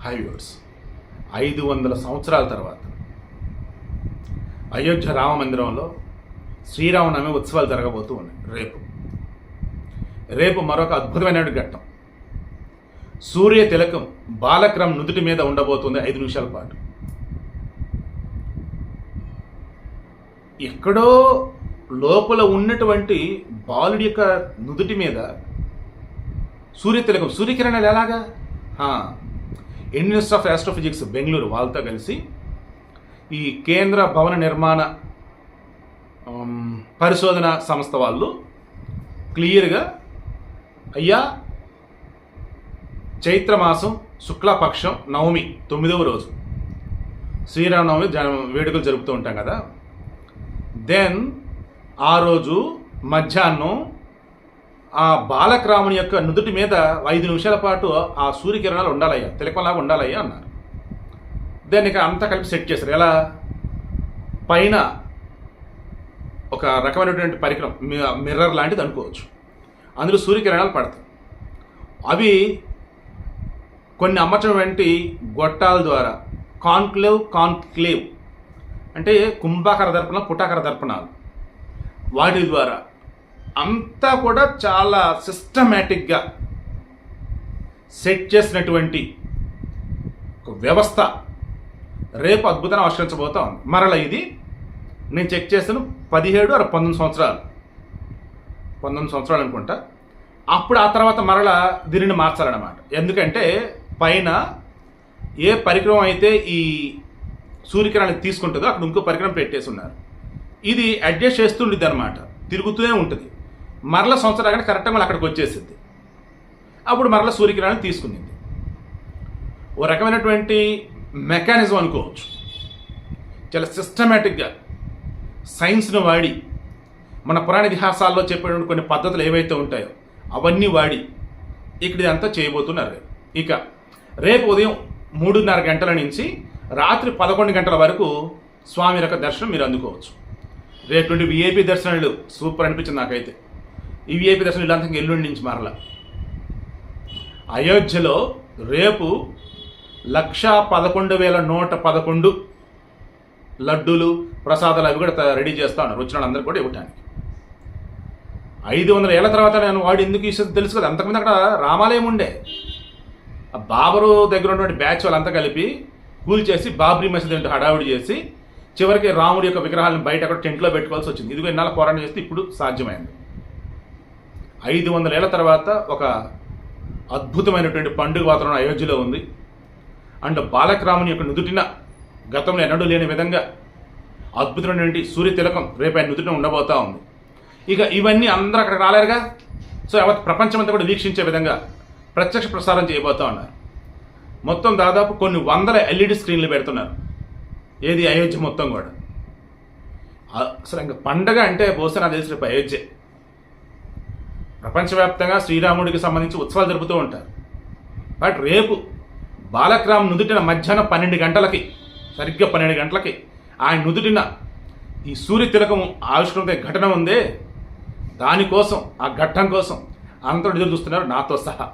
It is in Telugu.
హైవర్స్. ఐదు వందల సంవత్సరాల తర్వాత అయోధ్య రామ మందిరంలో శ్రీరామనవమి ఉత్సవాలు జరగబోతూ ఉన్నాయి. రేపు. రేపు మరొక అద్భుతమైన ఘట్టం. సూర్య తిలకం బాలక్రమ్ నుదుటి మీద ఉండబోతుంది ఐదు నిమిషాల పాటు. ఎక్కడో లోపల ఉన్నటువంటి బాలుడి యొక్క నుదుటి మీద సూర్య తిలకం. సూర్యకిరణాలు ఎలాగా? ఇన్స్టిట్యూట్ ఆఫ్ ఆస్ట్రోఫిజిక్స్ బెంగళూరు వాళ్ళతో కలిసి ఈ కేంద్ర భవన నిర్మాణ పరిశోధన సంస్థ వాళ్ళు క్లియర్గా అయ్యా చైత్రమాసం శుక్లపక్షం నవమి తొమ్మిదవ రోజు. శ్రీరామనవమి జన వేడుకలు జరుపుతూ ఉంటాం కదా. దెన్ ఆ రోజు మధ్యాహ్నం ఆ బాలక్రాముని యొక్క నుదుటి మీద ఐదు నిమిషాల పాటు ఆ సూర్యకిరణాలు ఉండాలయ్యా తిలకంలాగా ఉండాలయ్యా అన్నారు. దాన్ని ఇక్కడ అంతా కలిపి సెట్ చేశారు. ఎలా? పైన ఒక రకమైనటువంటి పరికరం మిర్రర్ లాంటిది అనుకోవచ్చు. అందులో సూర్యకిరణాలు పడతాయి. అవి కొన్ని అమర్చినటువంటి గొట్టాల ద్వారా కాన్క్లేవ్ కాన్క్లేవ్ అంటే కుంభాకార దర్పణ పుటాకార దర్పణాలు. వాటి ద్వారా అంతా కూడా చాలా సిస్టమేటిక్గా సెట్ చేసినటువంటి ఒక వ్యవస్థ. రేపు అద్భుతాన్ని ఆవిష్కరించబోతా ఉంది. మరల ఇది నేను చెక్ చేస్తాను పదిహేడు అర పంతొమ్మిది సంవత్సరాలు. పంతొమ్మిది సంవత్సరాలు అనుకుంటా. అప్పుడు ఆ తర్వాత మరల దీనిని మార్చాలన్నమాట. ఎందుకంటే పైన ఏ పరికరం అయితే ఈ సూర్యకిరణాన్ని తీసుకుంటుందో అక్కడ ఇంకో పరికరం పెట్టేసి ఉన్నారు. ఇది అడ్జస్ట్ చేస్తుండిద్ది అనమాట తిరుగుతూనే ఉంటుంది. మరల సంవత్సరం కానీ కరెక్ట్గా మళ్ళీ అక్కడికి వచ్చేసింది. అప్పుడు మరల సూర్యకిరణాన్ని తీసుకునింది. ఓ రకమైనటువంటి మెకానిజం అనుకోవచ్చు. చాలా సిస్టమేటిక్గా సైన్స్ను వాడి మన పురాణ ఇతిహాసాల్లో చెప్పినటువంటి కొన్ని పద్ధతులు ఏవైతే ఉంటాయో అవన్నీ వాడి ఇక్కడ ఇదంతా చేయబోతున్నారు. ఇక రేపు ఉదయం మూడున్నర గంటల నుంచి రాత్రి పదకొండు గంటల వరకు స్వామి యొక్క దర్శనం మీరు అందుకోవచ్చు. రేపు నుండి విఐపి దర్శనాలు సూపర్ అనిపించింది నాకైతే. ఈ విఐపి దర్శనం ఇలాంటి ఎల్లుండి నుంచి మరల. అయోధ్యలో రేపు లక్షా పదకొండు వేల నూట పదకొండు లడ్డూలు ప్రసాదాలు అవి కూడా రెడీ చేస్తా ఉన్నారు. వచ్చిన వాళ్ళందరూ కూడా ఇవ్వటానికి. ఐదు వందల ఏళ్ళ తర్వాత నేను వాడు ఎందుకు ఇస్తుంది తెలుసు కదా? అంతకుముందు అక్కడ రామాలయం ఉండే. ఆ బాబరు దగ్గర ఉన్నటువంటి బ్యాచ్ వాళ్ళంతా కలిపి కూల్ చేసి బాబ్రీ మసీద్ అంటే హడావుడి చేసి చివరికి రాముడి యొక్క విగ్రహాలను బయట అక్కడ టెంట్లో పెట్టుకోవాల్సి వచ్చింది. ఇదిగో ఇన్నాళ్ళ పోరాటం చేస్తే ఇప్పుడు సాధ్యమైంది. ఐదు వందల ఏళ్ళ తర్వాత ఒక అద్భుతమైనటువంటి పండుగ వాతావరణం అయోధ్యలో ఉంది. అండ్ బాలకరాముని యొక్క నుదుటిన గతంలో ఎన్నడూ లేని విధంగా అద్భుతమైనటువంటి సూర్య తిలకం రేపు ఆయన నుదుటిన ఉండబోతా ఉంది. ఇక ఇవన్నీ అందరూ అక్కడికి రాలేరుగా? సో యావత్ ప్రపంచమంతా కూడా వీక్షించే విధంగా ప్రత్యక్ష ప్రసారం చేయబోతా ఉన్నారు. మొత్తం దాదాపు కొన్ని వందల ఎల్ఈడి స్క్రీన్లు పెడుతున్నారు. ఏది అయోధ్య మొత్తం కూడా? అసలు ఇంకా పండగ అంటే బహుశా నాకు తెలిసి రేపు అయోధ్య. ప్రపంచవ్యాప్తంగా శ్రీరాముడికి సంబంధించి ఉత్సవాలు జరుపుతూ ఉంటారు. బట్ రేపు బాలక్రామ్ నుదుటిన మధ్యాహ్నం పన్నెండు గంటలకి సరిగ్గా పన్నెండు గంటలకి ఆయన నుదుటిన ఈ సూర్య తిలకము ఆవిష్కరించే ఘటన ఉందే. దానికోసం ఆ ఘట్టం కోసం అందరూ ఎదురు చూస్తున్నారు నాతో సహా.